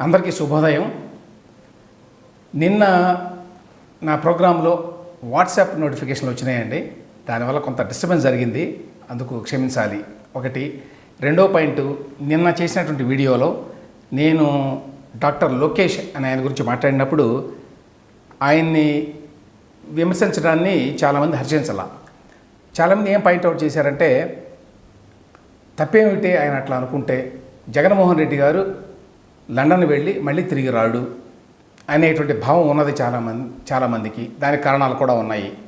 అందరికీ శుభోదయం. నిన్న నా ప్రోగ్రాంలో వాట్సాప్ నోటిఫికేషన్లు వచ్చినాయండి. దానివల్ల కొంత డిస్టర్బెన్స్ జరిగింది. అందుకు క్షమించాలి. ఒకటి. రెండో పాయింట్ నిన్న చేసినటువంటి వీడియోలో నేను డాక్టర్ లోకేష్ అనే ఆయన గురించి మాట్లాడినప్పుడు ఆయన్ని విమర్శించడాన్ని చాలామంది హర్షించాల. చాలామంది ఏం పాయింట్అవుట్ చేశారంటే తప్పేమిటి ఆయన అట్లా అనుకుంటే? జగన్మోహన్ రెడ్డి గారు లండన్ వెళ్ళి మళ్ళీ తిరిగి రాడు అనేటువంటి భావం ఉన్నది చాలామంది చాలామందికి. దానికి కారణాలు కూడా ఉన్నాయి.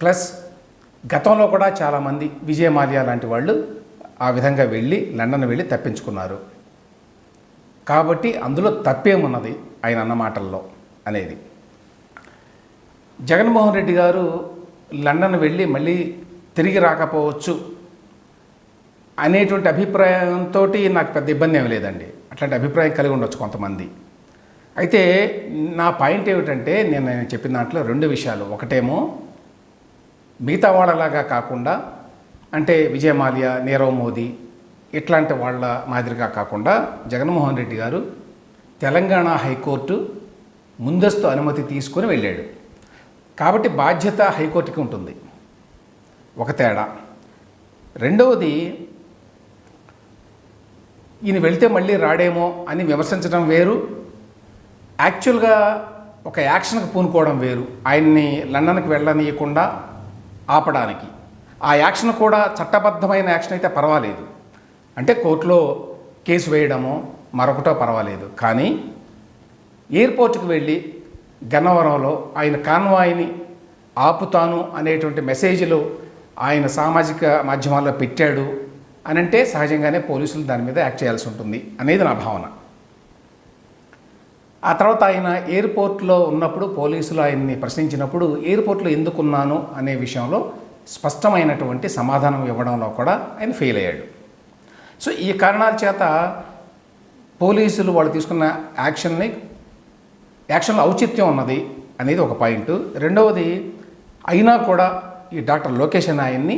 ప్లస్ గతంలో కూడా చాలామంది విజయ మాల్యా లాంటి వాళ్ళు ఆ విధంగా వెళ్ళి లండన్ వెళ్ళి తప్పించుకున్నారు. కాబట్టి అందులో తప్పేమున్నది ఆయన అన్న మాటల్లో అనేది. జగన్మోహన్ రెడ్డి గారు లండన్ వెళ్ళి మళ్ళీ తిరిగి రాకపోవచ్చు అనేటువంటి అభిప్రాయంతో నాకు పెద్ద ఇబ్బంది ఏమి లేదండి. అట్లాంటి అభిప్రాయం కలిగి ఉండొచ్చు కొంతమంది. అయితే నా పాయింట్ ఏమిటంటే నేను నేను చెప్పిన దాంట్లో రెండు విషయాలు. ఒకటేమో మిగతా వాళ్ళలాగా కాకుండా అంటే విజయమాల్య నీరవ్ మోదీ ఇట్లాంటి వాళ్ళ మాదిరిగా కాకుండా జగన్మోహన్ రెడ్డి గారు తెలంగాణ హైకోర్టు ముందస్తు అనుమతి తీసుకొని వెళ్ళాడు. కాబట్టి బాధ్యత హైకోర్టుకి ఉంటుంది. ఒక తేడా. రెండవది ఈయన వెళ్తే మళ్ళీ రాడేమో అని విమర్శించడం వేరు. యాక్చువల్గా ఒక యాక్షన్కి పూనుకోవడం వేరు. ఆయన్ని లండన్కి వెళ్ళనీయకుండా ఆపడానికి. ఆ యాక్షన్ కూడా చట్టబద్ధమైన యాక్షన్ అయితే పర్వాలేదు. అంటే కోర్టులో కేసు వేయడమో మరొకటో పర్వాలేదు. కానీ ఎయిర్పోర్ట్కి వెళ్ళి గన్నవరంలో ఆయన కాన్వాయిని ఆపుతాను అనేటువంటి మెసేజ్లు ఆయన సామాజిక మాధ్యమాల్లో పెట్టాడు. అని అంటే సహజంగానే పోలీసులు దాని మీద యాక్ట్ చేయాల్సి ఉంటుంది అనేది నా భావన. ఆ తర్వాత ఆయన ఎయిర్పోర్ట్లో ఉన్నప్పుడు పోలీసులు ఆయన్ని ప్రశ్నించినప్పుడు ఎయిర్పోర్ట్లో ఎందుకున్నాను అనే విషయంలో స్పష్టమైనటువంటి సమాధానం ఇవ్వడంలో కూడా ఆయన ఫెయిల్ అయ్యాడు. సో ఈ కారణాల చేత పోలీసులు వాళ్ళు తీసుకున్న యాక్షన్ని యాక్షన్లో ఔచిత్యం ఉన్నది అనేది ఒక పాయింట్. రెండవది అయినా కూడా ఈ డాక్టర్ లోకేష్ ఆయన్ని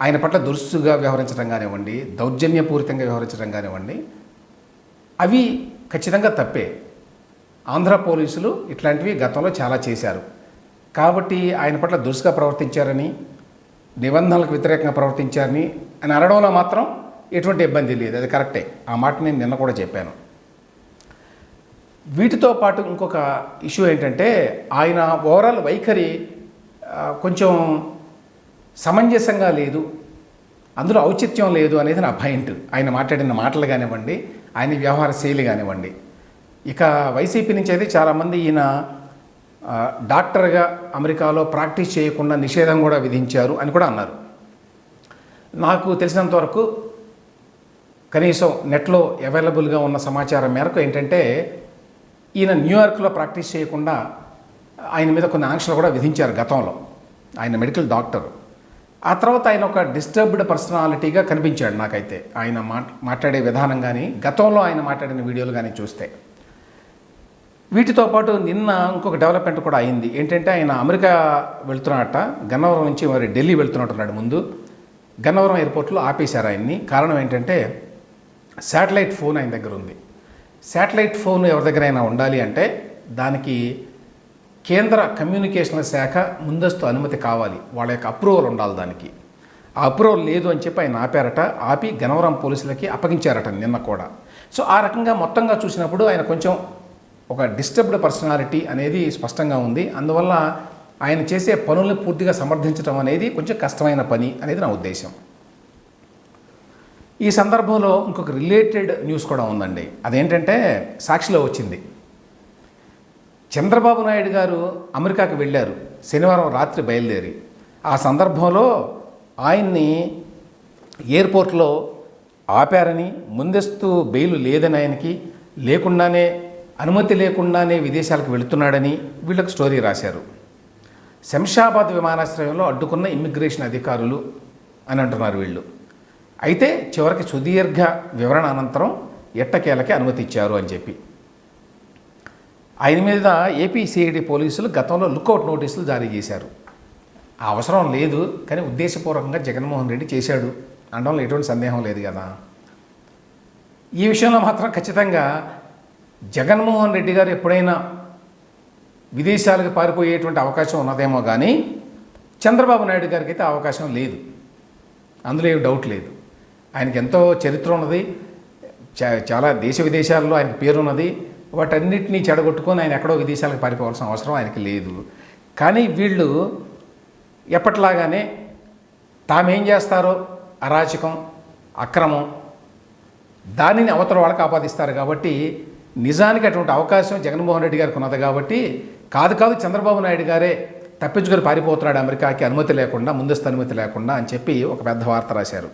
ఆయన పట్ల దురుసుగా వ్యవహరించడం కానివ్వండి దౌర్జన్యపూరితంగా వ్యవహరించడం కానివ్వండి అవి ఖచ్చితంగా తప్పే. ఆంధ్ర పోలీసులు ఇట్లాంటివి గతంలో చాలా చేశారు. కాబట్టి ఆయన పట్ల దురుసుగా ప్రవర్తించారని నిబంధనలకు వ్యతిరేకంగా ప్రవర్తించారని అని అనడంలో మాత్రం ఎటువంటి ఇబ్బంది లేదు. అది కరెక్టే. ఆ మాట నేను నిన్న కూడా చెప్పాను. వీటితో పాటు ఇంకొక ఇష్యూ ఏంటంటే ఆయన ఓవరాల్ వైఖరి కొంచెం సమంజసంగా లేదు అందులో ఔచిత్యం లేదు అనేది నా పాయింట్. ఆయన మాట్లాడిన మాటలు కానివ్వండి ఆయన వ్యవహార శైలి కానివ్వండి. ఇక వైసీపీ నుంచి అయితే చాలామంది ఈయన డాక్టర్గా అమెరికాలో ప్రాక్టీస్ చేయకుండా నిషేధం కూడా విధించారు అని కూడా అన్నారు. నాకు తెలిసినంత వరకు కనీసం నెట్లో అవైలబుల్గా ఉన్న సమాచారం మేరకు ఏంటంటే ఈయన న్యూయార్క్లో ప్రాక్టీస్ చేయకుండా ఆయన మీద కొన్ని ఆంక్షలు కూడా విధించారు గతంలో. ఆయన మెడికల్ డాక్టర్. ఆ తర్వాత ఆయన ఒక డిస్టర్బ్డ్ పర్సనాలిటీగా కనిపించాడు నాకైతే. ఆయన మాట్లాడే విధానం కానీ గతంలో ఆయన మాట్లాడిన వీడియోలు కానీ చూస్తే. వీటితో పాటు నిన్న ఇంకొక డెవలప్మెంట్ కూడా అయింది. ఏంటంటే ఆయన అమెరికా వెళ్తున్నట్ట గన్నవరం నుంచి మరి ఢిల్లీ వెళ్తున్నట్టున్నాడు ముందు. గన్నవరం ఎయిర్పోర్ట్లో ఆపేశారు ఆయన్ని. కారణం ఏంటంటే శాటిలైట్ ఫోన్ ఆయన దగ్గర ఉంది. శాటిలైట్ ఫోన్ ఎవరి దగ్గరైనా ఉండాలి అంటే దానికి కేంద్ర కమ్యూనికేషన్ల శాఖ ముందస్తు అనుమతి కావాలి. వాళ్ళ యొక్క అప్రూవల్ ఉండాలి దానికి. ఆ అప్రూవల్ లేదు అని చెప్పి ఆయన ఆపారట ఆపి గనవరం పోలీసులకి అప్పగించారట నిన్న కూడా. సో ఆ రకంగా మొత్తంగా చూసినప్పుడు ఆయన కొంచెం ఒక డిస్టర్బ్డ్ పర్సనాలిటీ అనేది స్పష్టంగా ఉంది. అందువల్ల ఆయన చేసే పనులను పూర్తిగా సమర్థించడం అనేది కొంచెం కష్టమైన పని అనేది నా ఉద్దేశం. ఈ సందర్భంలో ఇంకొక రిలేటెడ్ న్యూస్ కూడా ఉందండి. అదేంటంటే సాక్షిలో వచ్చింది. చంద్రబాబు నాయుడు గారు అమెరికాకు వెళ్ళారు. శనివారం రాత్రి బయలుదేరి. ఆ సందర్భంలో ఆయన్ని ఎయిర్పోర్ట్లో ఆపారని ముందస్తు బెయిల్ లేదని ఆయనకి లేకుండానే అనుమతి లేకుండానే విదేశాలకు వెళుతున్నాడని వీళ్ళకి స్టోరీ రాశారు. శంషాబాద్ విమానాశ్రయంలో అడ్డుకున్న ఇమ్మిగ్రేషన్ అధికారులు అని అంటున్నారు వీళ్ళు. అయితే చివరికి సుదీర్ఘ వివరణ అనంతరం ఎట్టకేలకి అనుమతి ఇచ్చారు అని చెప్పి. ఆయన మీద ఏపీసీఐడి పోలీసులు గతంలో లుకౌట్ నోటీసులు జారీ చేశారు. ఆ అవసరం లేదు కానీ ఉద్దేశపూర్వకంగా జగన్మోహన్ రెడ్డి చేశాడు. అనడంలో ఎటువంటి సందేహం లేదు కదా. ఈ విషయంలో మాత్రం ఖచ్చితంగా జగన్మోహన్ రెడ్డి గారు ఎప్పుడైనా విదేశాలకు పారిపోయేటువంటి అవకాశం ఉన్నదేమో కానీ చంద్రబాబు నాయుడు గారికి అయితే అవకాశం లేదు. అందులో ఏమి డౌట్ లేదు. ఆయనకి ఎంతో చరిత్ర ఉన్నది. చాలా దేశ విదేశాల్లో ఆయనకి పేరున్నది. వాటన్నిటినీ చెడగొట్టుకొని ఆయన ఎక్కడో విదేశాలకు పారిపోవాల్సిన అవసరం ఆయనకి లేదు. కానీ వీళ్ళు ఎప్పట్లాగానే తామేం చేస్తారో? అరాచకం అక్రమం దానిని అవతల వాళ్ళకి ఆపాదిస్తారు కాబట్టి నిజానికి అటువంటి అవకాశం జగన్మోహన్ రెడ్డి గారికి ఉన్నది కాబట్టి కాదు కాదు చంద్రబాబు నాయుడు గారే తప్పించుకొని పారిపోతున్నాడు అమెరికాకి అనుమతి లేకుండా ముందస్తు అనుమతి లేకుండా అని చెప్పి ఒక పెద్ద వార్త రాశారు.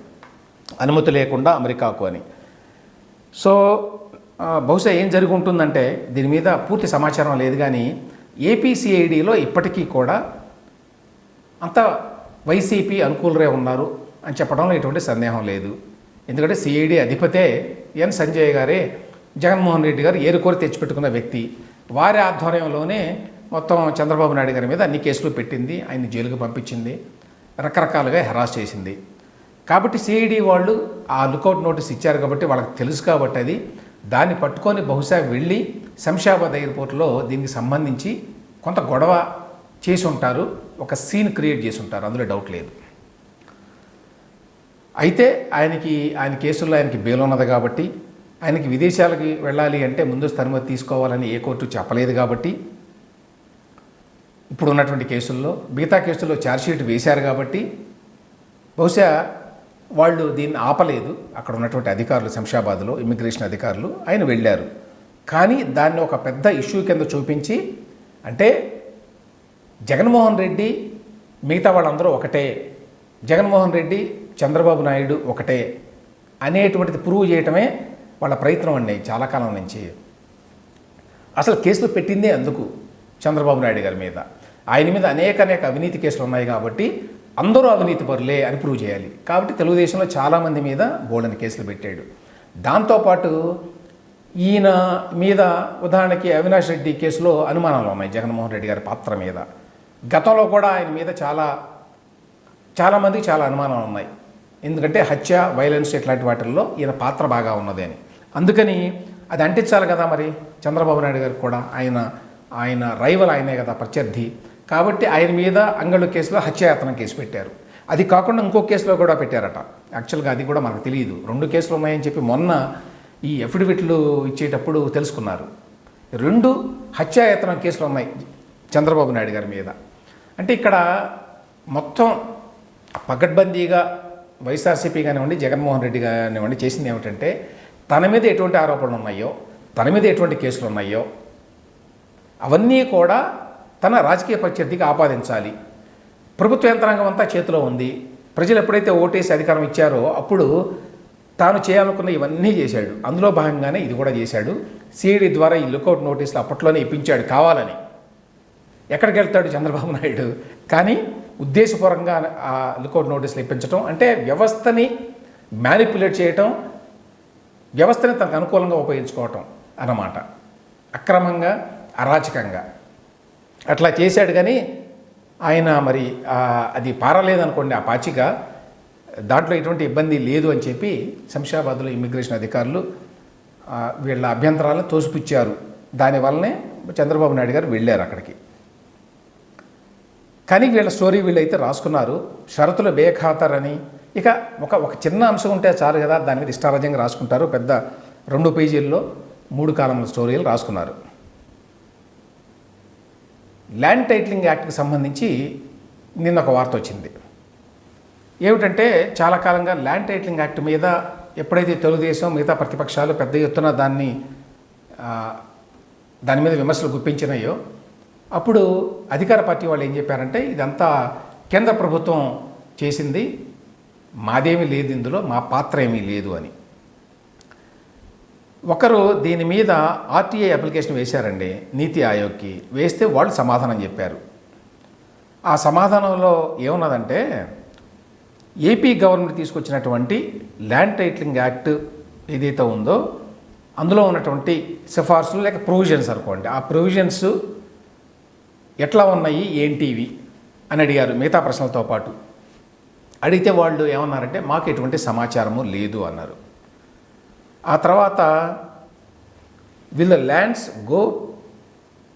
అనుమతి లేకుండా అమెరికాకు అని. సో బహుశా ఏం జరిగి ఉంటుందంటే దీని మీద పూర్తి సమాచారం లేదు కానీ ఏపీసీఐడిలో ఇప్పటికీ కూడా అంత వైసీపీ అనుకూలరే ఉన్నారు అని చెప్పడంలో ఎటువంటి సందేహం లేదు. ఎందుకంటే సిఐడి అధిపతే ఎన్ సంజయ్ గారే జగన్మోహన్ రెడ్డి గారు ఏరుకోరి తెచ్చిపెట్టుకున్న వ్యక్తి. వారి ఆధ్వర్యంలోనే మొత్తం చంద్రబాబు నాయుడు గారి మీద అన్ని కేసులు పెట్టింది ఆయన జైలుకు పంపించింది రకరకాలుగా హెరాస్ చేసింది. కాబట్టి సిఐడి వాళ్ళు ఆ లుకౌట్ నోటీస్ ఇచ్చారు కాబట్టి వాళ్ళకి తెలుసు కాబట్టి అది. దాన్ని పట్టుకొని బహుశా వెళ్ళి శంషాబాద్ ఎయిర్పోర్ట్లో దీనికి సంబంధించి కొంత గొడవ చేసి ఉంటారు ఒక సీన్ క్రియేట్ చేసి ఉంటారు అందులో డౌట్ లేదు. అయితే ఆయనకి ఆయన కేసుల్లో ఆయనకి బెయిల్ ఉన్నది కాబట్టి ఆయనకి విదేశాలకి వెళ్ళాలి అంటే ముందస్తు అనుమతి తీసుకోవాలని ఏ కోర్టు చెప్పలేదు కాబట్టి ఇప్పుడు ఉన్నటువంటి కేసుల్లో మిగతా కేసుల్లో ఛార్జ్షీట్ వేశారు కాబట్టి బహుశా వాళ్ళు దీన్ని ఆపలేదు. అక్కడ ఉన్నటువంటి అధికారులు శంషాబాద్లో ఇమిగ్రేషన్ అధికారులు ఆయన వెళ్ళారు. కానీ దాన్ని ఒక పెద్ద ఇష్యూ కింద చూపించి అంటే జగన్మోహన్ రెడ్డి మిగతా వాళ్ళందరూ ఒకటే జగన్మోహన్ రెడ్డి చంద్రబాబు నాయుడు ఒకటే అనేటువంటిది ప్రూవ్ చేయటమే వాళ్ళ ప్రయత్నం అండి చాలా కాలం నుంచి. అసలు కేసులు పెట్టిందే అందుకు చంద్రబాబు నాయుడు గారి మీద. ఆయన మీద అనేక అనేక అవినీతి కేసులు ఉన్నాయి కాబట్టి అందరూ అవినీతి పరులే అని ప్రూవ్ చేయాలి. కాబట్టి తెలుగుదేశంలో చాలామంది మీద బోల్డని కేసులు పెట్టాడు. దాంతోపాటు ఈయన మీద ఉదాహరణకి అవినాష్ రెడ్డి కేసులో అనుమానాలు ఉన్నాయి జగన్మోహన్ రెడ్డి గారి పాత్ర మీద. గతంలో కూడా ఆయన మీద చాలా చాలామందికి చాలా అనుమానాలు ఉన్నాయి. ఎందుకంటే హత్య వైలెన్స్ ఇట్లాంటి వాటిల్లో ఈయన పాత్ర బాగా ఉన్నది అని. అందుకని అది అంటించాలి కదా మరి చంద్రబాబు నాయుడు గారికి కూడా. ఆయన ఆయన రైవల్ ఆయనే కదా ప్రత్యర్థి. కాబట్టి ఆయన మీద అంగళ్ళు కేసులో హత్యాయత్నం కేసు పెట్టారు. అది కాకుండా ఇంకో కేసులో కూడా పెట్టారట. యాక్చువల్గా అది కూడా మనకు తెలియదు. రెండు కేసులు ఉన్నాయని చెప్పి మొన్న ఈ అఫిడవిట్లు ఇచ్చేటప్పుడు తెలుసుకున్నారు. రెండు హత్యాయతనం కేసులు ఉన్నాయి చంద్రబాబు నాయుడు గారి మీద. అంటే ఇక్కడ మొత్తం పకడ్బందీగా వైఎస్ఆర్సీపీ కానివ్వండి జగన్మోహన్ రెడ్డి కానివ్వండి చేసింది ఏమిటంటే తన మీద ఎటువంటి ఆరోపణలు ఉన్నాయో తన మీద ఎటువంటి కేసులు ఉన్నాయో అవన్నీ కూడా తన రాజకీయ ప్రత్యర్థికి ఆపాదించాలి. ప్రభుత్వ యంత్రాంగం అంతా చేతిలో ఉంది. ప్రజలు ఎప్పుడైతే ఓటేసి అధికారం ఇచ్చారో అప్పుడు తాను చేయాలనుకున్న ఇవన్నీ చేశాడు. అందులో భాగంగానే ఇది కూడా చేశాడు. సిఐడి ద్వారా ఈ లుకౌట్ నోటీసులు అప్పట్లోనే ఇప్పించాడు కావాలని. ఎక్కడికి వెళ్తాడు చంద్రబాబు నాయుడు? కానీ ఉద్దేశపూర్వంగా ఆ లుకౌట్ నోటీసులు ఇప్పించడం అంటే వ్యవస్థని మ్యానిపులేట్ చేయటం వ్యవస్థని తనకు అనుకూలంగా ఉపయోగించుకోవటం అన్నమాట. అక్రమంగా అరాచకంగా. అట్లా చేశాడు కానీ ఆయన మరి అది పారలేదనుకోండి ఆ పాచిక దాంట్లో ఎటువంటి ఇబ్బంది లేదు అని చెప్పి శంషాబాద్లో ఇమ్మిగ్రేషన్ అధికారులు వీళ్ళ అభ్యంతరాలను తోసిపుచ్చారు. దానివల్లనే చంద్రబాబు నాయుడు గారు వెళ్ళారు అక్కడికి. కానీ వీళ్ళ స్టోరీ వీళ్ళైతే రాసుకున్నారు. షరతులు బేఖాతరని ఇక ఒక ఒక చిన్న అంశం ఉంటే చాలు కదా దాని మీద ఇష్టారాజ్యంగా రాసుకుంటారు. పెద్ద రెండు పేజీల్లో మూడు కాలంలో స్టోరీలు రాసుకున్నారు. ల్యాండ్ టైటిలింగ్ యాక్ట్కి సంబంధించి నిన్న ఒక వార్త వచ్చింది. ఏమిటంటే చాలా కాలంగా ల్యాండ్ టైటిలింగ్ యాక్ట్ మీద ఎప్పుడైతే తెలుగుదేశం మిగతా ప్రతిపక్షాలు పెద్ద ఎత్తున దాన్ని దాని మీద విమర్శలు గుప్పించినాయో అప్పుడు అధికార పార్టీ వాళ్ళు ఏం చెప్పారంటే ఇదంతా కేంద్ర ప్రభుత్వం చేసింది మాదేమీ లేదు ఇందులో మా పాత్ర ఏమీ లేదు అని. ఒకరు దీని మీద ఆర్టీఐ అప్లికేషన్ వేశారండి నీతి ఆయోగ్కి. వేస్తే వాళ్ళు సమాధానం చెప్పారు. ఆ సమాధానంలో ఏమున్నదంటే ఏపీ గవర్నమెంట్ తీసుకొచ్చినటువంటి ల్యాండ్ టైటిలింగ్ యాక్ట్ ఏదైతే ఉందో అందులో ఉన్నటువంటి సిఫార్సులు లేక ప్రొవిజన్స్ అనుకోండి. ఆ ప్రొవిజన్స్ ఎట్లా ఉన్నాయి ఏంటివి అని అడిగారు మిగతా ప్రశ్నలతో పాటు. అడిగితే వాళ్ళు ఏమన్నారంటే మాకు ఎటువంటి సమాచారము లేదు అన్నారు. ఆ తర్వాత will the lands go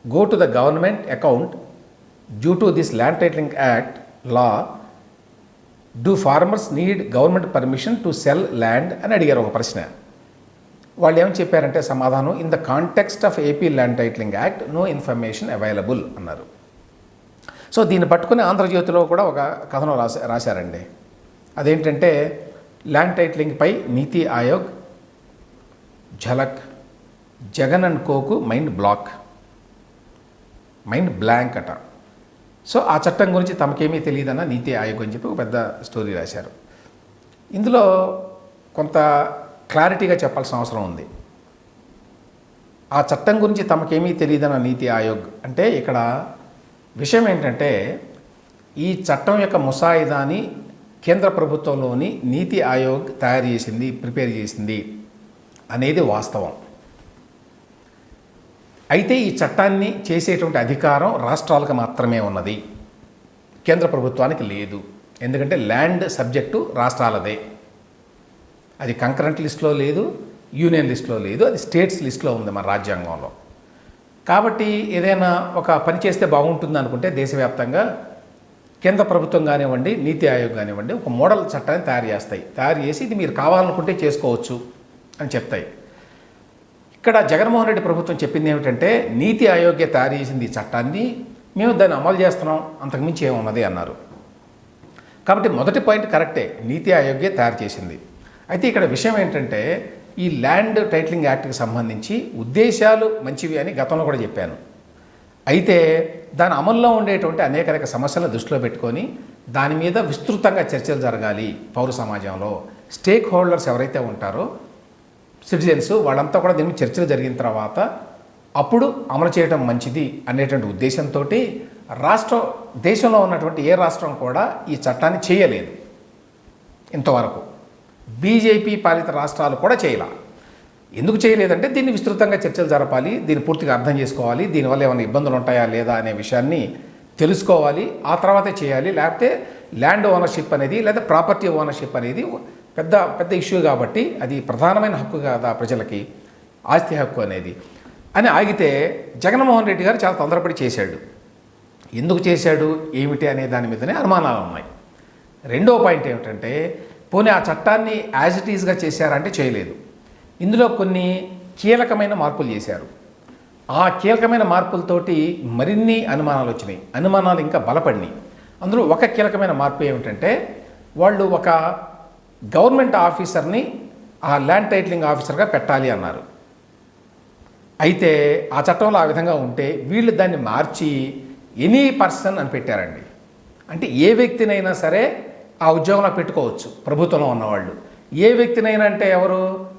go to the government account due to this land titling act law do farmers need government permission to sell land అని అడిగారు ఒక ప్రశ్న. వాళ్ళు ఏమని చెప్పారంటే సమాధానం in the context of AP land titling act no information available అన్నారు. So దీన్ని పట్టుకుని ఆంధ్రజ్యోతిలో కూడా ఒక కథనం రాసా రాశారండి. అదేంటంటే ల్యాండ్ టైటిలింగ్పై నీతి ఆయోగ్ ఝలక్ జగన్ అండ్ కోకు మైండ్ బ్లాక్ మైండ్ బ్లాంక్ అట. సో ఆ చట్టం గురించి తమకేమీ తెలియదన్న నీతి ఆయోగ్ అని చెప్పి ఒక పెద్ద స్టోరీ రాశారు. ఇందులో కొంత క్లారిటీగా చెప్పాల్సిన అవసరం ఉంది. ఆ చట్టం గురించి తమకేమీ తెలియదన్న నీతి ఆయోగ్ అంటే ఇక్కడ విషయం ఏంటంటే ఈ చట్టం యొక్క ముసాయిదాని కేంద్ర ప్రభుత్వంలోని నీతి ఆయోగ్ తయారు చేసింది ప్రిపేర్ చేసింది. అనేది వాస్తవం. అయితే ఈ చట్టాన్ని చేసేటువంటి అధికారం రాష్ట్రాలకు మాత్రమే ఉన్నది. కేంద్ర ప్రభుత్వానికి లేదు. ఎందుకంటే ల్యాండ్ సబ్జెక్టు రాష్ట్రాలదే. అది కంకరెంట్ లిస్ట్లో లేదు యూనియన్ లిస్ట్లో లేదు అది స్టేట్స్ లిస్ట్లో ఉంది మన రాజ్యాంగంలో. కాబట్టి ఏదైనా ఒక పని చేస్తే బాగుంటుంది అనుకుంటే దేశవ్యాప్తంగా కేంద్ర ప్రభుత్వం కానివ్వండి నీతి ఆయోగ్ కానివ్వండి ఒక మోడల్ చట్టాన్ని తయారు చేస్తాయి. తయారు చేసి ఇది మీరు కావాలనుకుంటే చేసుకోవచ్చు. అని చెప్తాయి. ఇక్కడ జగన్మోహన్ రెడ్డి ప్రభుత్వం చెప్పింది ఏమిటంటే నీతి ఆయోగ్య తయారు చేసింది ఈ చట్టాన్ని మేము దాన్ని అమలు చేస్తున్నాం అంతకుమించి ఏమున్నది అన్నారు. కాబట్టి మొదటి పాయింట్ కరెక్టే నీతి ఆయోగ్య తయారు చేసింది. అయితే ఇక్కడ విషయం ఏంటంటే ఈ ల్యాండ్ టైటిలింగ్ యాక్ట్కి సంబంధించి ఉద్దేశాలు మంచివి అని గతంలో కూడా చెప్పాను. అయితే దాని అమల్లో ఉండేటువంటి అనేక అనేక సమస్యలను దృష్టిలో పెట్టుకొని దాని మీద విస్తృతంగా చర్చలు జరగాలి పౌర సమాజంలో. స్టేక్ హోల్డర్స్ ఎవరైతే ఉంటారో సిటిజన్స్ వాళ్ళంతా కూడా దీని చర్చలు జరిగిన తర్వాత అప్పుడు అమలు చేయడం మంచిది అనేటువంటి ఉద్దేశంతో రాష్ట్ర దేశంలో ఉన్నటువంటి ఏ రాష్ట్రం కూడా ఈ చట్టాన్ని చేయలేదు ఇంతవరకు. బీజేపీ పాలిత రాష్ట్రాలు కూడా చేయాల. ఎందుకు చేయలేదంటే దీన్ని విస్తృతంగా చర్చలు జరపాలి దీన్ని పూర్తిగా అర్థం చేసుకోవాలి దీనివల్ల ఏమైనా ఇబ్బందులు ఉంటాయా లేదా అనే విషయాన్ని తెలుసుకోవాలి ఆ తర్వాతే చేయాలి. లేకపోతే ల్యాండ్ ఓనర్షిప్ అనేది లేదా ప్రాపర్టీ ఓనర్షిప్ అనేది పెద్ద పెద్ద ఇష్యూ కాబట్టి అది ప్రధానమైన హక్కు కదా ప్రజలకి? ఆస్తి హక్కు అనేది. అని ఆగితే జగన్మోహన్ రెడ్డి గారు చాలా తొందరపడి చేశాడు. ఎందుకు చేశాడు? ఏమిటి అనే దాని మీదనే అనుమానాలు ఉన్నాయి. రెండో పాయింట్ ఏమిటంటే పోనీ ఆ చట్టాన్ని యాజ్ ఇట్ ఈజ్గా చేశారంటే చేయలేదు. ఇందులో కొన్ని కీలకమైన మార్పులు చేశారు. ఆ కీలకమైన మార్పులతోటి మరిన్ని అనుమానాలు వచ్చినాయి. అనుమానాలు ఇంకా బలపడినాయి. అందులో ఒక కీలకమైన మార్పు ఏమిటంటే వాళ్ళు ఒక గవర్నమెంట్ ఆఫీసర్ని ఆ ల్యాండ్ టైటిలింగ్ ఆఫీసర్గా పెట్టాలి అన్నారు. అయితే ఆ చట్టంలో ఆ విధంగా ఉంటే వీళ్ళు దాన్ని మార్చి ఎనీ పర్సన్ అని పెట్టారండి. అంటే ఏ వ్యక్తినైనా సరే ఆ ఉద్యోగంలో పెట్టుకోవచ్చు ప్రభుత్వంలో ఉన్నవాళ్ళు. ఏ వ్యక్తినైనా అంటే ఎవరు?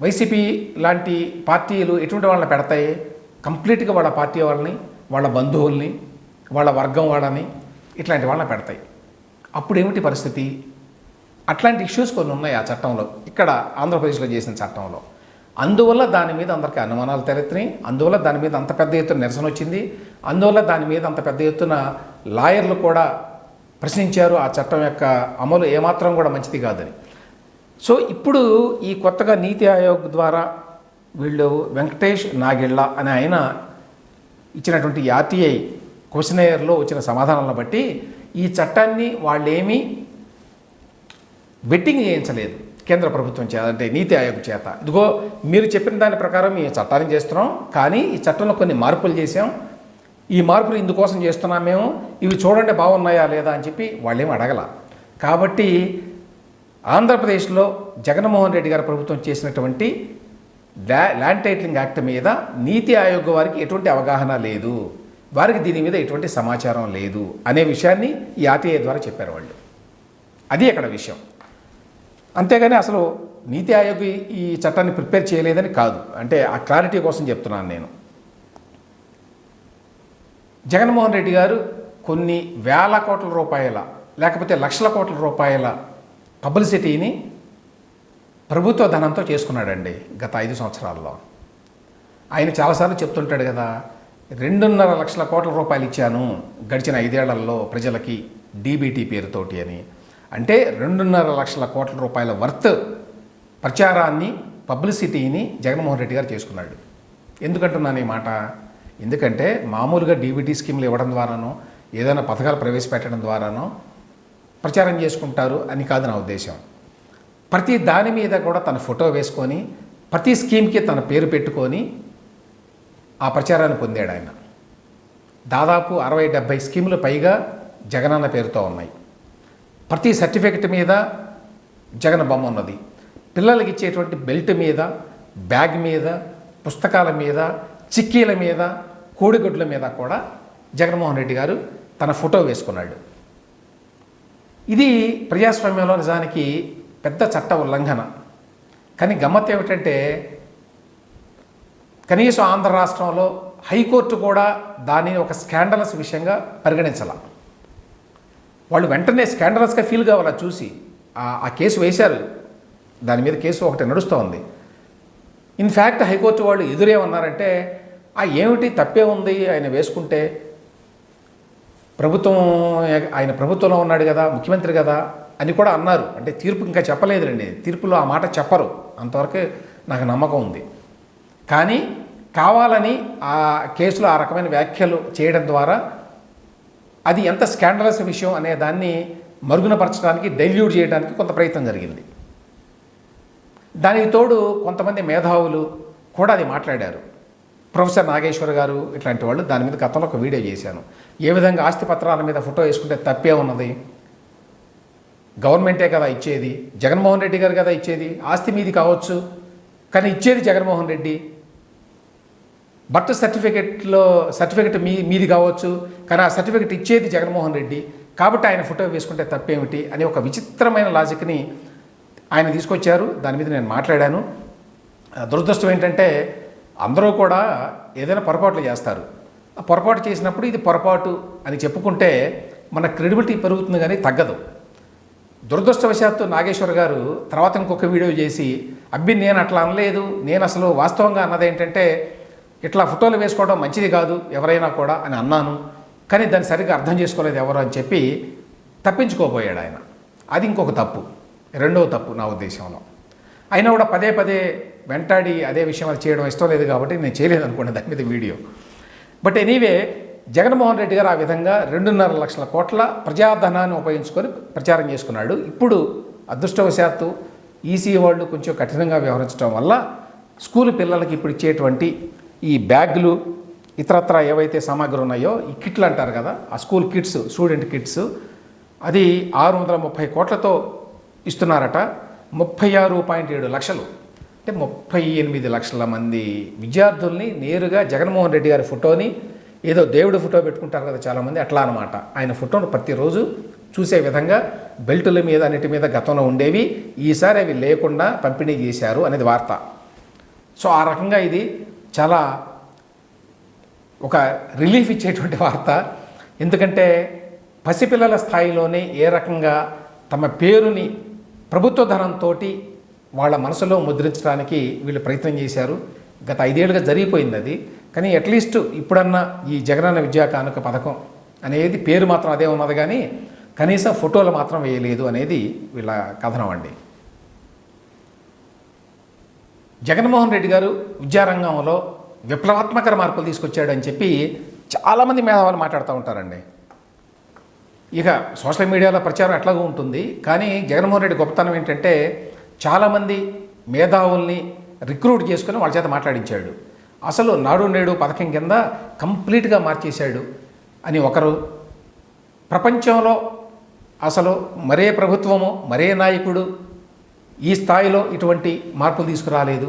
వైసీపీ లాంటి పార్టీలు ఎటువంటి వాళ్ళని పెడతాయి? కంప్లీట్గా వాళ్ళ పార్టీ వాళ్ళని వాళ్ళ బంధువుల్ని వాళ్ళ వర్గం వాళ్ళని ఇట్లాంటి వాళ్ళని పెడతాయి. అప్పుడు ఏమిటి పరిస్థితి? అట్లాంటి ఇష్యూస్ కొన్ని ఉన్నాయి ఆ చట్టంలో. ఇక్కడ ఆంధ్రప్రదేశ్లో చేసిన చట్టంలో. అందువల్ల దాని మీద అందరికీ అనుమానాలు తలెత్తినాయి. అందువల్ల దాని మీద అంత పెద్ద ఎత్తున నిరసన వచ్చింది. అందువల్ల దాని మీద అంత పెద్ద ఎత్తున లాయర్లు కూడా ప్రశ్నించారు. ఆ చట్టం యొక్క అమలు ఏమాత్రం కూడా మంచిది కాదని. సో ఇప్పుడు ఈ కొత్తగా నీతి ఆయోగ్ ద్వారా వీళ్ళు వెంకటేష్ నాగిళ్ళ అనే ఆయన ఇచ్చినటువంటి ఆర్టీఐ క్వశ్చనేయర్లో వచ్చిన సమాధానాలను బట్టి ఈ చట్టాన్ని వాళ్ళేమీ వెట్టింగ్ చేయించలేదు కేంద్ర ప్రభుత్వం చేత అంటే నీతి ఆయోగ్ చేత. ఇదిగో మీరు చెప్పిన దాని ప్రకారం మేము చట్టాన్ని చేస్తున్నాం కానీ ఈ చట్టంలో కొన్ని మార్పులు చేసాం ఈ మార్పులు ఇందుకోసం చేస్తున్నాం మేము. ఇవి చూడండి బాగున్నాయా లేదా అని చెప్పి వాళ్ళేం అడగల. కాబట్టి ఆంధ్రప్రదేశ్లో జగన్మోహన్ రెడ్డి గారి ప్రభుత్వం చేసినటువంటి ల్యాండ్ టైటిలింగ్ యాక్ట్ మీద నీతి ఆయోగ్ వారికి ఎటువంటి అవగాహన లేదు. వారికి దీని మీద ఎటువంటి సమాచారం లేదు అనే విషయాన్ని ఈ ఆర్టీఐ ద్వారా చెప్పారు వాళ్ళు. అది అక్కడ విషయం. అంతేగాని అసలు నీతి ఆయోగ్ ఈ- చట్టాన్ని ప్రిపేర్ చేయలేదని కాదు. అంటే ఆ క్లారిటీ కోసం చెప్తున్నాను నేను. జగన్మోహన్ రెడ్డి గారు కొన్ని వేల కోట్ల రూపాయల లేకపోతే లక్షల కోట్ల రూపాయల పబ్లిసిటీని ప్రభుత్వ ధనంతో చేసుకున్నాడండి గత ఐదు సంవత్సరాల్లో. ఆయన చాలాసార్లు చెప్తుంటాడు కదా రెండున్నర లక్షల కోట్ల రూపాయలు ఇచ్చాను గడిచిన ఐదేళ్ళలో ప్రజలకి డీబీటీ పేరుతోటి అని. అంటే రెండున్నర లక్షల కోట్ల రూపాయల వర్త్ ప్రచారాన్ని పబ్లిసిటీని జగన్మోహన్ రెడ్డి గారు చేసుకున్నాడు. ఎందుకంటున్నాను ఈ మాట? ఎందుకంటే మామూలుగా డీబీటీ స్కీమ్లు ఇవ్వడం ద్వారానో ఏదైనా పథకాలు ప్రవేశపెట్టడం ద్వారానో ప్రచారం చేసుకుంటారు అని కాదు నా ఉద్దేశం. ప్రతి దాని మీద కూడా తన ఫోటో వేసుకొని ప్రతి స్కీమ్కి తన పేరు పెట్టుకొని ఆ ప్రచారాన్ని పొందాడు ఆయన. దాదాపు అరవై డెబ్భై స్కీములు పైగా జగనన్న పేరుతో ఉన్నాయి. ప్రతి సర్టిఫికెట్ మీద జగన్ బొమ్మ ఉన్నది. పిల్లలకి ఇచ్చేటువంటి బెల్ట్ మీద బ్యాగ్ మీద పుస్తకాల మీద చిక్కీల మీద కోడిగుడ్ల మీద కూడా జగన్మోహన్ రెడ్డి గారు తన ఫోటో వేసుకున్నాడు. ఇది ప్రజాస్వామ్యంలో నిజానికి పెద్ద చట్ట ఉల్లంఘన. కానీ గమ్మత్ ఏమిటంటే కనీసం ఆంధ్ర రాష్ట్రంలో హైకోర్టు కూడా దానిని ఒక స్కాండలస్ విషయంగా పరిగణించాల. వాళ్ళు వెంటనే స్కాండరస్గా ఫీల్ కావాలి చూసి ఆ- కేసు వేశారు. దాని మీద కేసు ఒకటి నడుస్తూ ఉంది. ఇన్ఫ్యాక్ట్ హైకోర్టు వాళ్ళు ఎదురేమన్నారంటే ఆ ఏమిటి? తప్పే ఉంది ఆయన వేసుకుంటే. ప్రభుత్వం ఆయన ప్రభుత్వంలో ఉన్నాడు కదా ముఖ్యమంత్రి కదా అని కూడా అన్నారు. అంటే తీర్పు ఇంకా చెప్పలేదులేండి. తీర్పులో ఆ మాట చెప్పరు. అంతవరకు నాకు నమ్మకం ఉంది. కానీ కావాలని ఆ కేసులో ఆ రకమైన వ్యాఖ్యలు చేయడం ద్వారా అది ఎంత స్కాండలస్ విషయం అనే దాన్ని మరుగునపరచడానికి డైల్యూట్ చేయడానికి కొంత ప్రయత్నం జరిగింది. దానికి తోడు కొంతమంది మేధావులు కూడా అది మాట్లాడారు. ప్రొఫెసర్ నాగేశ్వర్ గారు ఇట్లాంటి వాళ్ళు దాని మీద గతంలో ఒక వీడియో చేశాను. ఏ విధంగా ఆస్తి పత్రాల మీద ఫోటో వేసుకుంటే తప్పే ఉన్నది? గవర్నమెంటే కదా ఇచ్చేది? జగన్మోహన్ రెడ్డి గారు కదా ఇచ్చేది? ఆస్తి మీది కావచ్చు. కానీ ఇచ్చేది జగన్మోహన్ రెడ్డి. బర్త్ సర్టిఫికెట్లో సర్టిఫికెట్ మీ మీది కావచ్చు. కానీ ఆ సర్టిఫికెట్ ఇచ్చేది జగన్మోహన్ రెడ్డి. కాబట్టి ఆయన ఫోటో వేసుకుంటే తప్పేమిటి అని ఒక విచిత్రమైన లాజిక్ని ఆయన తీసుకొచ్చారు. దాని మీద నేను మాట్లాడాను. ఆ దురదృష్టం ఏంటంటే అందరూ కూడా ఏదైనా పొరపాట్లు చేస్తారు. ఆ పొరపాటు చేసినప్పుడు ఇది పొరపాటు అని చెప్పుకుంటే మన క్రెడిబిలిటీ పెరుగుతుంది కానీ తగ్గదు. దురదృష్టవశాత్తు నాగేశ్వర్ గారు తర్వాత ఇంకొక వీడియో చేసి అబ్బి నేను అట్లా అనలేదు. నేను అసలు వాస్తవంగా అన్నది ఏంటంటే ఇట్లా ఫోటోలు వేసుకోవడం మంచిది కాదు ఎవరైనా కూడా అని అన్నాను. కానీ దాన్ని సరిగ్గా అర్థం చేసుకోలేదు ఎవరు అని చెప్పి తప్పించుకోబోయాడు ఆయన. అది ఇంకొక తప్పు రెండవ తప్పు నా ఉద్దేశంలో. అయినా కూడా పదే పదే వెంటాడి అదే విషయం అది చేయడం ఇష్టం లేదు కాబట్టి నేను చేయలేదు అనుకోండి దాని మీద video. But anyway Jaganmohan Reddy గారు ఆ విధంగా రెండున్నర లక్షల కోట్ల ప్రజాధనాన్ని ఉపయోగించుకొని ప్రచారం చేసుకున్నాడు. ఇప్పుడు అదృష్టవశాత్తు ఈసీ వాళ్ళు కొంచెం కఠినంగా వ్యవహరించడం వల్ల స్కూల్ పిల్లలకి ఇప్పుడు ఇచ్చేటువంటి ఈ బ్యాగులు ఇతరత్ర ఏవైతే సామాగ్రి ఉన్నాయో ఈ కిట్లు అంటారు కదా ఆ స్కూల్ కిట్స్ స్టూడెంట్ కిట్స్ అది ఆరు వందల ముప్పై కోట్లతో ఇస్తున్నారట. ముప్పై ఆరు పాయింట్ ఏడు లక్షలు. అంటే ముప్పై ఎనిమిది లక్షల మంది విద్యార్థుల్ని నేరుగా జగన్మోహన్ రెడ్డి గారి ఫోటోని ఏదో దేవుడి ఫోటో పెట్టుకుంటారు కదా చాలామంది అట్లా అనమాట ఆయన ఫోటోను ప్రతిరోజు చూసే విధంగా బెల్టుల మీద అన్నిటి మీద గతంలో ఉండేవి ఈసారి అవి లేకుండా పంపిణీ చేశారు అనేది వార్త. సో ఆ రకంగా ఇది చాలా ఒక రిలీఫ్ ఇచ్చేటువంటి వార్త. ఎందుకంటే పసిపిల్లల స్థాయిలోనే ఏ రకంగా తమ పేరుని ప్రభుత్వ ధనంతో వాళ్ళ మనసులో ముద్రించడానికి వీళ్ళు ప్రయత్నం చేశారు. గత ఐదేళ్ళుగా జరిగిపోయింది అది. కానీ అట్లీస్ట్ ఇప్పుడన్నా ఈ జగనన్న విద్యా కానుక పథకం అనేది పేరు మాత్రం అదే ఉన్నది కానీ కనీసం ఫోటోలు మాత్రం వేయలేదు అనేది వీళ్ళ కథనం అండి. జగన్మోహన్ రెడ్డి గారు విద్యారంగంలో విప్లవాత్మక మార్పులు తీసుకొచ్చాడు అని చెప్పి చాలామంది మేధావులు మాట్లాడుతూ ఉంటారండి. ఇక సోషల్ మీడియాలో ప్రచారం ఎట్లాగో ఉంటుంది కానీ జగన్మోహన్ రెడ్డి గొప్పతనం ఏంటంటే చాలామంది మేధావుల్ని రిక్రూట్ చేసుకుని వాళ్ళ చేత మాట్లాడించాడు. అసలు నాడు నేడు పథకం కింద కంప్లీట్గా మార్చేశాడు అని ఒకరు ప్రపంచంలో అసలు మరే ప్రభుత్వము మరే నాయకుడు ఈ స్థాయిలో ఇటువంటి మార్పులు తీసుకురాలేదు.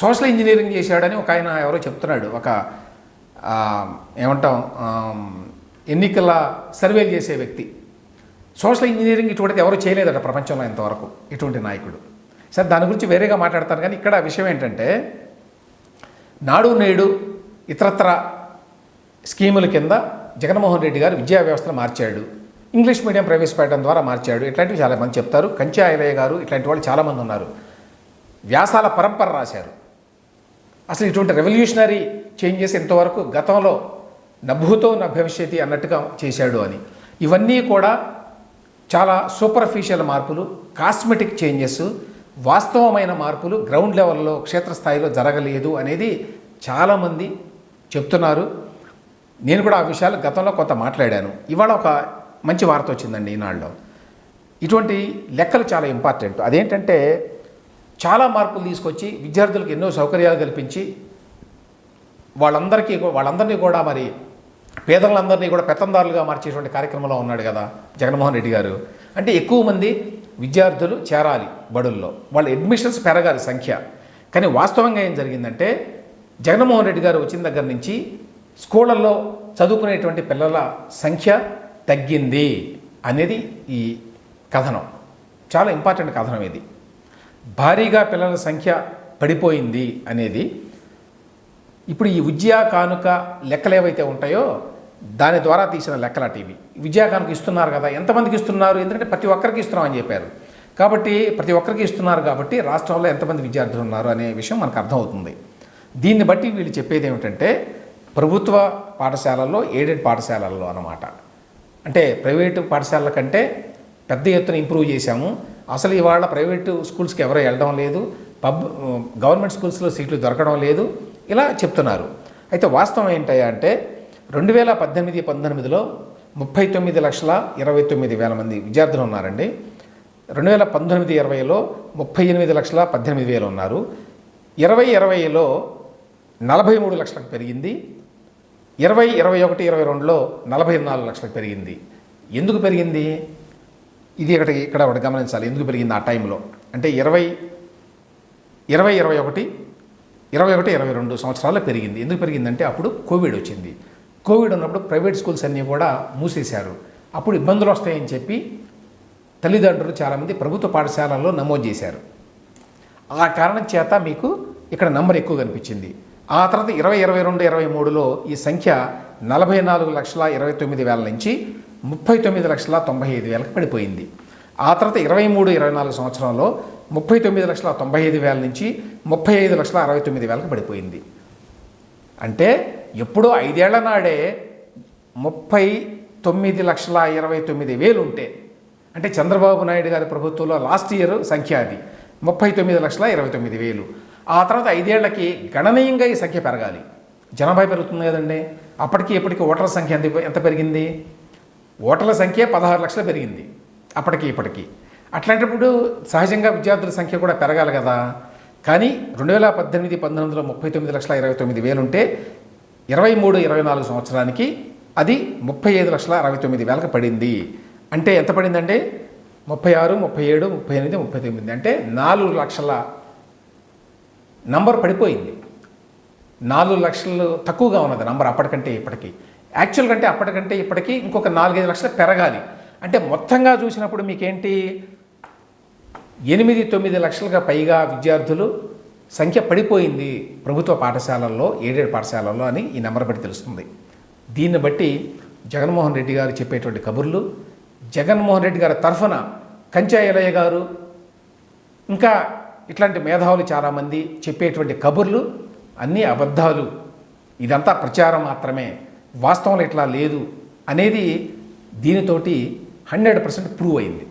సోషల్ ఇంజనీరింగ్ చేశాడని ఒక ఆయన ఎవరో చెప్తున్నాడు. ఒక ఏమంటాం ఎన్నికల సర్వేలు చేసే వ్యక్తి. సోషల్ ఇంజనీరింగ్ ఇటువంటిది ఎవరు చేయలేదట ప్రపంచంలో ఇంతవరకు ఇటువంటి నాయకుడు. సరే దాని గురించి వేరేగా మాట్లాడతాను కానీ ఇక్కడ విషయం ఏంటంటే నాడు నేడు ఇతరత్ర స్కీముల కింద జగన్మోహన్ రెడ్డి గారు విద్యా వ్యవస్థను మార్చాడు. ఇంగ్లీష్ మీడియం ప్రవేశపెట్టడం ద్వారా మార్చాడు. ఇట్లాంటివి చాలామంది చెప్తారు. కంచి ఆయలయ్య గారు ఇట్లాంటి వాళ్ళు చాలామంది ఉన్నారు. వ్యాసాల పరంపర రాశారు. అసలు ఇటువంటి రెవల్యూషనరీ చేంజెస్ ఇంతవరకు గతంలో నభూతో నా భవిష్యత్తు అన్నట్టుగా చేశాడు అని. ఇవన్నీ కూడా చాలా సూపర్ఫిషియల్ మార్పులు కాస్మెటిక్ చేంజెస్ వాస్తవమైన మార్పులు గ్రౌండ్ లెవెల్లో క్షేత్రస్థాయిలో జరగలేదు అనేది చాలామంది చెప్తున్నారు. నేను కూడా ఆ విషయాలు గతంలో కొంత మాట్లాడాను. ఇవాళ ఒక మంచి వార్త వచ్చిందండి ఈనాళ్ళు ఇటువంటి లెక్కలు చాలా ఇంపార్టెంట్. అదేంటంటే చాలా మార్పులు తీసుకొచ్చి విద్యార్థులకు ఎన్నో సౌకర్యాలు కల్పించి వాళ్ళందరికీ వాళ్ళందరినీ కూడా మరి పేదలందరినీ కూడా పెత్తందారులుగా మార్చేటువంటి కార్యక్రమంలో ఉన్నాడు కదా జగన్మోహన్ రెడ్డి గారు. అంటే ఎక్కువ మంది విద్యార్థులు చేరాలి బడుల్లో. వాళ్ళ అడ్మిషన్స్ పెరగాలి సంఖ్య. కానీ వాస్తవంగా ఏం జరిగిందంటే జగన్మోహన్ రెడ్డి గారు వచ్చిన దగ్గర నుంచి స్కూళ్ళల్లో చదువుకునేటువంటి పిల్లల సంఖ్య తగ్గింది అనేది ఈ కథనం. చాలా ఇంపార్టెంట్ కథనం ఇది. భారీగా పిల్లల సంఖ్య పడిపోయింది అనేది ఇప్పుడు ఈ విద్యా కానుక లెక్కలు ఏవైతే ఉంటాయో దాని ద్వారా తీసిన లెక్కల టీవీ విద్యా కానుక ఇస్తున్నారు కదా ఎంతమందికి ఇస్తున్నారు? ఎందుకంటే ప్రతి ఒక్కరికి ఇస్తున్నాం అని చెప్పారు. కాబట్టి ప్రతి ఒక్కరికి ఇస్తున్నారు కాబట్టి రాష్ట్రంలో ఎంతమంది విద్యార్థులు ఉన్నారు అనే విషయం మనకు అర్థమవుతుంది. దీన్ని బట్టి వీళ్ళు చెప్పేది ఏమిటంటే ప్రభుత్వ పాఠశాలల్లో ఎయిడెడ్ పాఠశాలల్లో అన్నమాట. అంటే ప్రైవేటు పాఠశాలల కంటే పెద్ద ఎత్తున ఇంప్రూవ్ చేశాము. అసలు ఇవాళ ప్రైవేటు స్కూల్స్కి ఎవరు వెళ్ళడం లేదు. పబ్ గవర్నమెంట్ స్కూల్స్లో సీట్లు దొరకడం లేదు. ఇలా చెప్తున్నారు. అయితే వాస్తవం ఏంటయ్యా అంటే రెండు వేల పద్దెనిమిది పంతొమ్మిదిలో ముప్పై తొమ్మిది లక్షల ఇరవై తొమ్మిది వేల మంది విద్యార్థులు ఉన్నారండి. రెండు వేల పంతొమ్మిది ఇరవైలో ముప్పై ఎనిమిది లక్షల పద్దెనిమిది వేలు ఉన్నారు. ఇరవై ఇరవైలో నలభై మూడు లక్షలకు పెరిగింది. ఇరవై ఇరవై ఒకటి ఇరవై రెండులో నలభై నాలుగు లక్షలకు పెరిగింది. ఎందుకు పెరిగింది? ఇది ఒకటి ఇక్కడ ఒకటి గమనించాలి. ఎందుకు పెరిగింది ఆ టైంలో? అంటే ఇరవై ఇరవై ఇరవై ఒకటి ఇరవై ఒకటి ఇరవై రెండు సంవత్సరాల్లో పెరిగింది. ఎందుకు పెరిగిందంటే అప్పుడు కోవిడ్ వచ్చింది. కోవిడ్ ఉన్నప్పుడు ప్రైవేట్ స్కూల్స్ అన్నీ కూడా మూసేశారు. అప్పుడు ఇబ్బందులు వస్తాయని చెప్పి తల్లిదండ్రులు చాలామంది ప్రభుత్వ పాఠశాలల్లో నమోదు చేశారు. ఆ కారణం చేత మీకు ఇక్కడ నంబర్ ఎక్కువ కనిపించింది. ఆ తర్వాత ఇరవై ఇరవై రెండు ఇరవై మూడులో ఈ సంఖ్య నలభై నాలుగు లక్షల ఇరవై తొమ్మిది వేల నుంచి ముప్పై తొమ్మిది లక్షల తొంభై ఐదు వేలకు పడిపోయింది. ఆ తర్వాత ఇరవై మూడు ఇరవై నాలుగు సంవత్సరంలో ముప్పై తొమ్మిది లక్షల తొంభై ఐదు వేల నుంచి ముప్పై ఐదు లక్షల అరవై తొమ్మిది వేలకు పడిపోయింది. అంటే ఎప్పుడో ఐదేళ్ళ నాడే ముప్పై తొమ్మిది లక్షల ఇరవై తొమ్మిది వేలు ఉంటే అంటే చంద్రబాబు నాయుడు గారి ప్రభుత్వంలో లాస్ట్ ఇయర్ సంఖ్య అది. ముప్పై తొమ్మిది లక్షల ఇరవై తొమ్మిది వేలు. ఆ తర్వాత ఐదేళ్ళకి గణనీయంగా ఈ సంఖ్య పెరగాలి. జనాభా పెరుగుతుంది కదండి. అప్పటికి ఇప్పటికి ఓటర్ల సంఖ్య ఎంత ఎంత పెరిగింది? ఓటర్ల సంఖ్య పదహారు లక్షలు పెరిగింది. అప్పటికి ఇప్పటికి. అట్లాంటప్పుడు సహజంగా విద్యార్థుల సంఖ్య కూడా పెరగాలి కదా. కానీ రెండు వేల పద్దెనిమిది పంతొమ్మిదిలో ముప్పై తొమ్మిది లక్షల ఇరవై తొమ్మిది వేలు ఉంటే ఇరవై మూడు ఇరవై నాలుగు సంవత్సరానికి అది ముప్పై ఐదు లక్షల అరవై తొమ్మిది వేలకు పడింది. అంటే ఎంత పడిందంటే ముప్పై ఆరు ముప్పై ఏడు ముప్పై ఎనిమిది ముప్పై తొమ్మిది. అంటే నాలుగు లక్షల నంబర్ పడిపోయింది. నాలుగు లక్షలు తక్కువగా ఉన్నది నంబర్ అప్పటికంటే ఇప్పటికి. యాక్చువల్ కంటే అప్పటికంటే ఇప్పటికి ఇంకొక నాలుగైదు లక్షలు పెరగాలి. అంటే మొత్తంగా చూసినప్పుడు మీకేంటి? ఎనిమిది తొమ్మిది లక్షలుగా పైగా విద్యార్థులు సంఖ్య పడిపోయింది ప్రభుత్వ పాఠశాలల్లో ఎయిడెడ్ పాఠశాలల్లో అని ఈ నెంబర్ బట్టి తెలుస్తుంది. దీన్ని బట్టి జగన్మోహన్ రెడ్డి గారు చెప్పేటువంటి కబుర్లు జగన్మోహన్ రెడ్డి గారి తరఫున కంచా ఎలయ్య గారు ఇంకా ఇట్లాంటి మేధావులు చాలామంది చెప్పేటువంటి కబుర్లు అన్నీ అబద్ధాలు. ఇదంతా ప్రచారం మాత్రమే. వాస్తవంలో ఇట్లా లేదు. అనేది దీనితోటి హండ్రెడ్ పర్సెంట్ ప్రూవ్ అయింది.